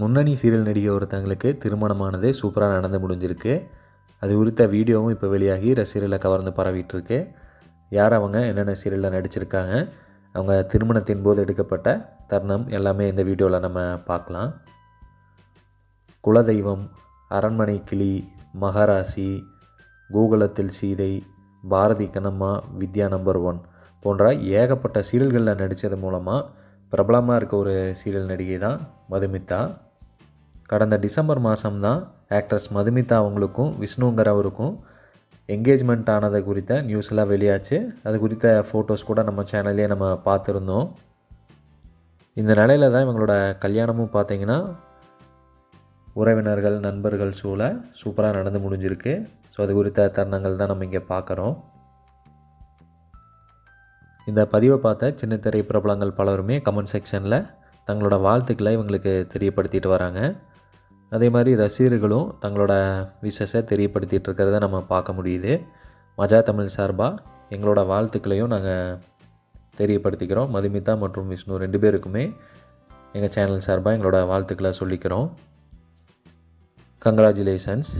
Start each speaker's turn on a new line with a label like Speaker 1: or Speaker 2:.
Speaker 1: முன்னணி சீரியல் நடிகை ஒருத்தங்களுக்கு திருமணமானது சூப்பராக நடந்து முடிஞ்சிருக்கு. அது குறித்த வீடியோவும் இப்போ வெளியாகி ரசிகர்களை கவர்ந்து பரவிட்டுருக்கு. யார் அவங்க என்னென்ன சீரியலில் நடிச்சிருக்காங்க அவங்க திருமணத்தின் போது எடுக்கப்பட்ட தருணம் எல்லாமே இந்த வீடியோவில் நம்ம பார்க்கலாம். குலதெய்வம் அரண்மனை கிளி மகாராசி கோகுலத்தில் சீதை பாரதி கண்ணம்மா வித்யா நம்பர் ஒன் போன்ற ஏகப்பட்ட சீரியல்களில் நடித்தது மூலமாக பிரபலமாக இருக்க ஒரு சீரியல் நடிகை தான் மதுமிதா. கடந்த டிசம்பர் மாதம்தான் ஆக்ட்ரஸ் மதுமிதா அவங்களுக்கும் விஷ்ணுங்கிறவருக்கும் என்கேஜ்மெண்ட் ஆனது குறித்த நியூஸ் எல்லாம் வெளியாச்சு. அது குறித்த ஃபோட்டோஸ் கூட நம்ம சேனல்லே நம்ம பார்த்துருந்தோம். இந்த நிலையில தான் இவங்களோட கல்யாணமும் பார்த்தீங்கன்னா உறவினர்கள் நண்பர்கள் சூழ சூப்பராக நடந்து முடிஞ்சிருக்கு. ஸோ அது குறித்த தருணங்கள் தான் நம்ம இங்கே பார்க்குறோம். இந்த பதிவை பார்த்த சின்ன திரை பிரபலங்கள் பலருமே கமெண்ட் செக்ஷனில் தங்களோட வாழ்த்துக்களை இவங்களுக்கு தெரியப்படுத்திட்டு வராங்க. அதே மாதிரி ரசிகர்களும் தங்களோட விசஸை தெரியப்படுத்திட்டு இருக்கிறத நம்ம பார்க்க முடியுது. மஜா தமிழ் சார்பாக எங்களோட வாழ்த்துக்களையும் நாங்கள் தெரியப்படுத்திக்கிறோம். மதுமிதா மற்றும் விஷ்ணு ரெண்டு பேருக்குமே எங்கள் சேனல் சார்பாக எங்களோட வாழ்த்துக்களை சொல்லிக்கிறோம். கங்க்ராச்சுலேஷன்ஸ்